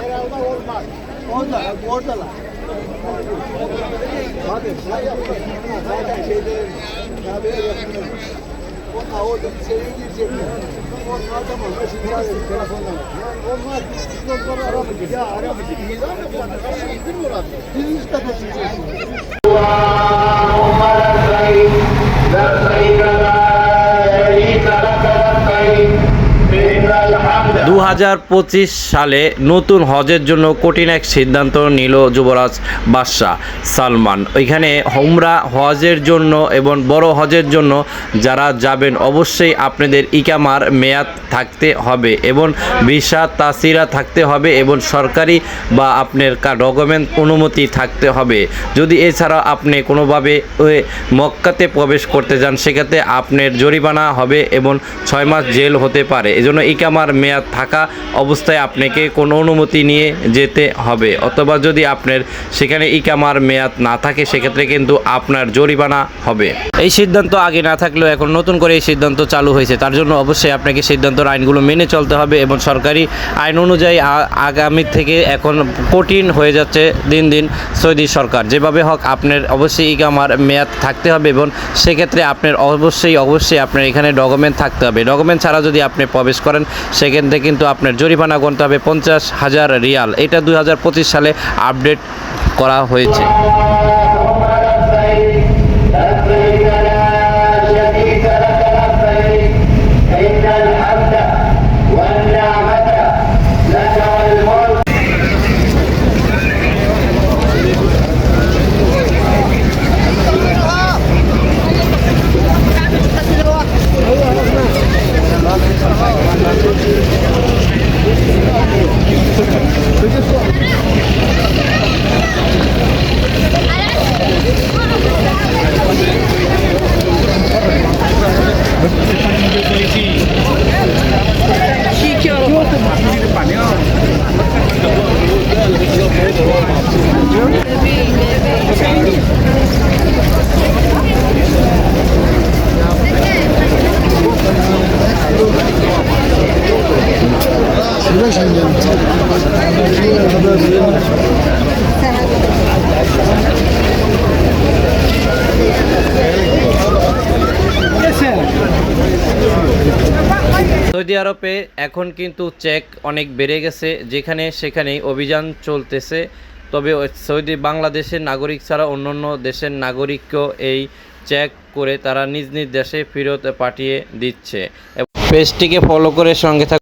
Herhalde olmaz. Orada, orada lan. Hadi, zaten şeyde, kahveye yakınlar. Onlar orada bir şeye girecekler. Onlar da mı? Şimdi yani telefonla. Onlar biz onları aramayacağız. Ya aramayacağız. Biz aramayacağız. Biz üst kata çıkacağız. اللهم لبيك لبيك لا شريك لك لبيك إن الحمد দু হাজার পঁচিশ সালে নতুন হজের জন্য কঠিন এক সিদ্ধান্ত নিল যুবরাজ বাদশাহ সালমান। ওইখানে হোমরা হজের জন্য এবং বড় হজের জন্য যারা যাবেন, অবশ্যই আপনাদের ইকামার মেয়াদ থাকতে হবে এবং ভিসা তাসিরা থাকতে হবে এবং সরকারি বা আপনার ডকুমেন্ট অনুমতি থাকতে হবে। যদি এছাড়া আপনি কোনোভাবে মক্কাতে প্রবেশ করতে যান, সেক্ষেত্রে আপনার জরিমানা হবে এবং ছয় মাস জেল হতে পারে। এজন্য ইকামার মেয়াদ থাকা অবস্থায় আপনাকে কোনো অনুমতি নিয়ে যেতে হবে। অথবা যদি আপনার সেখানে ইকামার মেয়াদ না থাকে, সেক্ষেত্রে কিন্তু আপনার জরিমানা হবে। এই সিদ্ধান্ত আগে না থাকলেও এখন নতুন করে এই সিদ্ধান্ত চালু হয়েছে। তার জন্য অবশ্যই আপনাকে সিদ্ধান্তর আইনগুলো মেনে চলতে হবে এবং সরকারি আইন অনুযায়ী আগামী থেকে এখন কঠিন হয়ে যাচ্ছে দিন দিন সৌদি সরকার। যেভাবে হোক আপনার অবশ্যই ইকামার মেয়াদ থাকতে হবে এবং সেক্ষেত্রে আপনার অবশ্যই অবশ্যই আপনার এখানে ডকুমেন্ট থাকতে হবে। ডকুমেন্ট ছাড়া যদি আপনি প্রবেশ করেন, সেক্ষেত্রে কিন্তু আপনার জরিমানা গুনতে হবে পঞ্চাশ হাজার রিয়াল। এটা দু হাজার পঁচিশ সালে আপডেট করা হয়েছে। Que que é? সৌদি আরবে এখন কিন্তু চেক অনেক বেড়ে গেছে, যেখানে সেখানেই অভিযান চলতেছে। তবে সৌদি বাংলাদেশের নাগরিক ছাড়া অন্যান্য দেশের নাগরিককেও এই চেক করে তারা নিজ নিজ দেশে ফেরত পাঠিয়ে দিচ্ছে। পেজটিকে ফলো করে সঙ্গে থাক